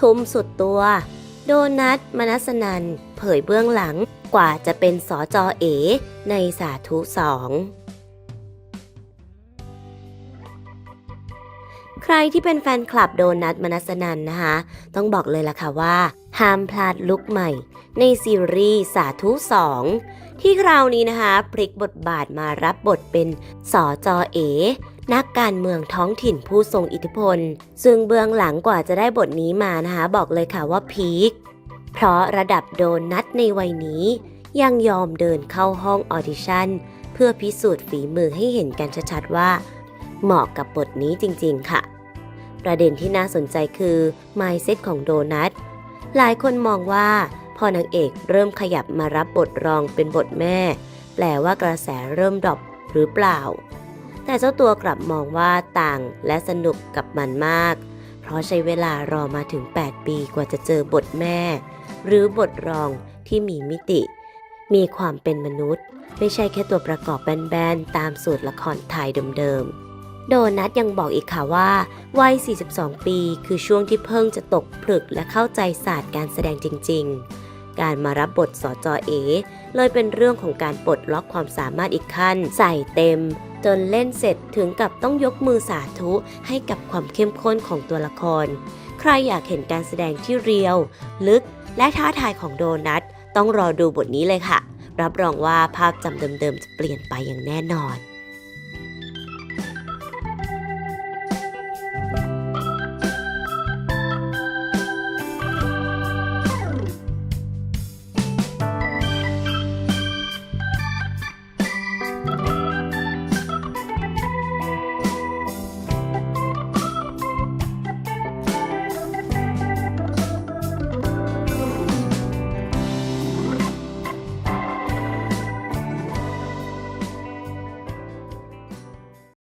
ทุ่มสุดตัว โดนัทมนัสนัน เผยเบื้องหลังกว่าจะเป็นสอจอเอ ในสาธุสองใครที่เป็นแฟนคลับโดนัทมนัสนันนะคะ ต้องบอกเลยล่ะค่ะว่า ห้ามพลาดลุกใหม่ ในซีรีส์สาธุสองที่คราวนี้นะคะ พลิกบทบาทมารับบทเป็นสอจอเอ นักการเมืองท้องถิ่นผู้ทรงอิทธิพล ซึ่งเบื้องหลังกว่าจะได้บทนี้มานะคะบอกเลยค่ะว่าพีคเพราะระดับโดนัทในวัยนี้ ยังยอมเดินเข้าห้องออดิชั่น เพื่อพิสูจน์ฝีมือให้เห็นกันชัดๆว่า เหมาะกับบทนี้จริงๆค่ะ ประเด็นที่น่าสนใจคือ mindset ของโดนัทหลายคนมองว่าพอนางเอกเริ่มขยับมารับบทรองเป็นบทแม่ แปลว่ากระแสเริ่มดรอปหรือเปล่า แต่เจ้าตัวกลับมองว่าต่างและสนุกกับมันมาก เพราะใช้เวลารอมาถึง 8 ปีกว่าจะเจอบทแม่ หรือบทรองที่มีมิติ มีความเป็นมนุษย์ ไม่ใช่แค่ตัวประกอบแบนๆ ตามสูตรละครไทยเดิมๆ โดนัทยังบอกอีกค่ะว่าวัย 42 ปี คือช่วงที่เพิ่งจะตกผลึกและเข้าใจศาสตร์การแสดงจริง ๆ การมารับบทสอจอเอเลยเป็นเรื่องของการปลดล็อกความสามารถอีกขั้น ใส่เต็ม จนเล่นเสร็จถึงกับต้องยกมือสาธุให้กับความเข้มข้นของตัวละคร ใครอยากเห็นการแสดงที่เรียว ลึก และท้าทายของโดนัทต้องรอดูบทนี้เลยค่ะ รับรองว่าภาพจำเดิมๆจะเปลี่ยนไปอย่างแน่นอน